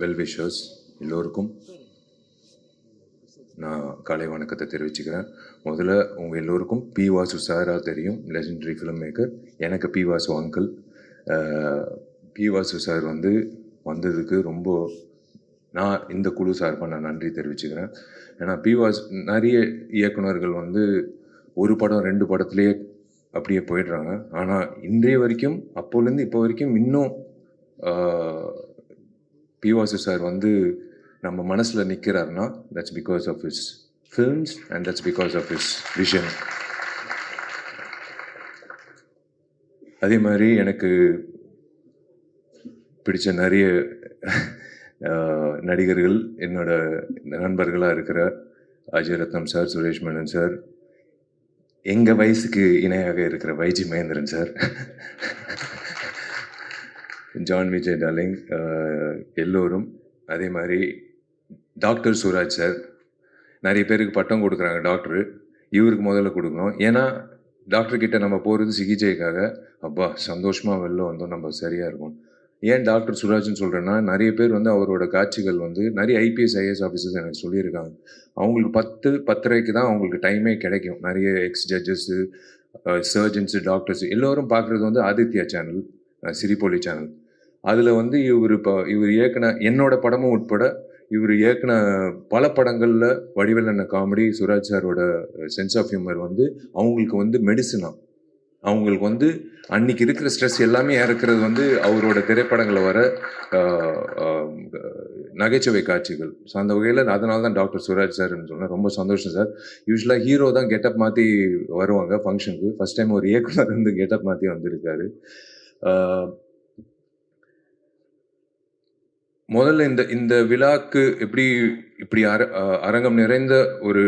Well wishers எல்லோருக்கும் நான் காலை வணக்கத்தை தெரிவிச்சுக்கிறேன். முதல்ல உங்கள் எல்லோருக்கும் பி வாசு சாராக தெரியும் லெஜெண்டரி ஃபிலிம் மேக்கர் எனக்கு P Vasu uncle P Vasu sir வந்து வந்ததுக்கு ரொம்ப நான் இந்த குழு சார்பாக நான் நன்றி தெரிவிச்சுக்கிறேன். ஏன்னா பி வாசு நிறைய இயக்குனர்கள் வந்து ஒரு படம் ரெண்டு படத்துலேயே அப்படியே போயிடுறாங்க. ஆனால் இன்றைய வரைக்கும் அப்போலேருந்து இப்போ வரைக்கும் இன்னும் பிவாசு பி வாசு சார் வந்து நம்ம மனசில் நிற்கிறாருன்னா that's because of his films and that's because of his vision அதே மாதிரி எனக்கு பிடிச்ச நிறைய நடிகர்கள் என்னோட நண்பர்களாக இருக்கிற அஜய் ரத்னம் சார் சுரேஷ் மேனன் சார் எங்கள் வயசுக்கு இணையாக இருக்கிற Y G Mahendran sir. John Vijay darling எல்லோரும் அதே மாதிரி டாக்டர் சூராஜ் சார் நிறைய பேருக்கு பட்டம் கொடுக்குறாங்க டாக்டரு இவருக்கு முதல்ல கொடுக்கணும். ஏன்னா டாக்டர்கிட்ட நம்ம போகிறது சிகிச்சைக்காக. அப்பா சந்தோஷமாக வெளில வந்தோம் நம்ம சரியாக இருக்கும். ஏன் டாக்டர் சுராஜ்னு சொல்கிறேன்னா நிறைய பேர் வந்து அவரோட காட்சிகள் வந்து நிறைய ஐபிஎஸ் ஐஏஎஸ் ஆஃபீஸர்ஸ் எனக்கு சொல்லியிருக்காங்க. அவங்களுக்கு பத்து பத்தரைக்கு தான் அவங்களுக்கு டைமே கிடைக்கும். நிறைய ex judges surgeons uh, doctors எல்லோரும் பார்க்குறது வந்து ஆதித்யா சேனல் சிரிப்பொலி சேனல் அதில் வந்து இவர் இப்போ இவர் இயக்குன என்னோட படமும் உட்பட இவர் இயக்குன பல படங்களில் வடிவேலண்ண காமெடி சுராஜ் சாரோட சென்ஸ் ஆஃப் ஹியூமர் வந்து அவங்களுக்கு வந்து மெடிசனா அவங்களுக்கு வந்து அன்னைக்கு இருக்கிற ஸ்ட்ரெஸ் எல்லாமே இறக்குறது வந்து அவரோட திரைப்படங்களில் வர நகைச்சுவை காட்சிகள். ஸோ அந்த வகையில் அதனால தான் டாக்டர் சுராஜ் சார்னு சொன்னேன். ரொம்ப சந்தோஷம் சார். யூஸ்வலாக ஹீரோ தான் கெட்டப் மாற்றி வருவாங்க ஃபங்க்ஷனுக்கு ஃபஸ்ட் டைம் ஒரு இயக்குனர் வந்து கெட்டப் மாற்றி வந்திருக்காரு. முதல்ல இந்த இந்த விழாக்கு எப்படி இப்படி அர அரங்கம் நிறைந்த ஒரு